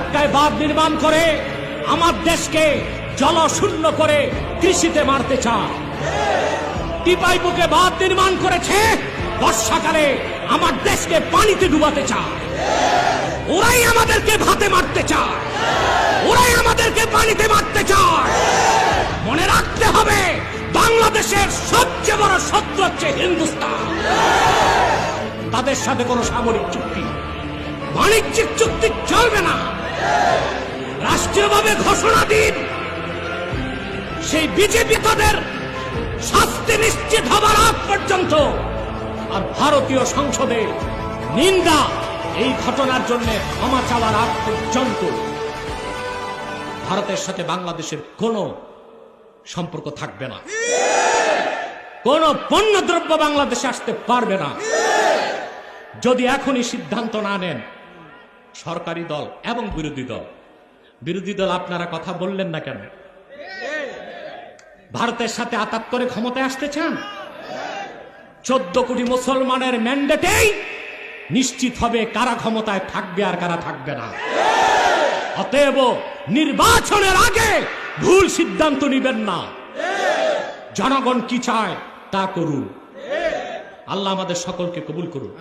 ফরাক্কায় বাঁধ নির্মাণ করে আমার দেশকে জলশূন্য করে কৃষিতে মারতে চায়। টিপাই বুকে বাঁধ নির্মাণ করেছে, বর্ষাকালে আমার দেশকে পানিতে ডুবাতে চায়। ওরাই আমাদেরকে ভাতে মারতে চায়। ওরাই আমাদেরকে পানিতে মারতে চায়। মনে রাখতে হবে, বাংলাদেশের সবচেয়ে বড় শত্রু হচ্ছে হিন্দুস্তান। তাদের সাথে কোনো সামরিক চুক্তি, বাণিজ্যিক চুক্তি চলবে না। রাষ্ট্রীয়ভাবে ঘোষণা দিন, সেই বিজেপি তাদের শাস্তি নিশ্চিত হবার আগ পর্যন্ত আর ভারতীয় সংসদে নিন্দা এই ঘটনার জন্য ক্ষমা চাওয়ার আগ পর্যন্ত ভারতের সাথে বাংলাদেশের কোনো সম্পর্ক থাকবে না। কোন পণ্য দ্রব্য বাংলাদেশে আসতে পারবে না। যদি এখনই সিদ্ধান্ত না নেন, সরকারি দল এবং বিরোধী দল বিরোধী দল আপনারা কথা বললেন না কেন? ভারতের সাথে আতাত করে ক্ষমতায় আসতে চান? চোদ্দ কোটি মুসলমানের ম্যান্ডেটেই নিশ্চিত হবে কারা ক্ষমতায় থাকবে আর কারা থাকবে না। অতএব নির্বাচনের আগে ভুল সিদ্ধান্ত নিবেন না। জনগণ কি চায় তা করুন। আল্লাহ আমাদের সকলকে কবুল করুন।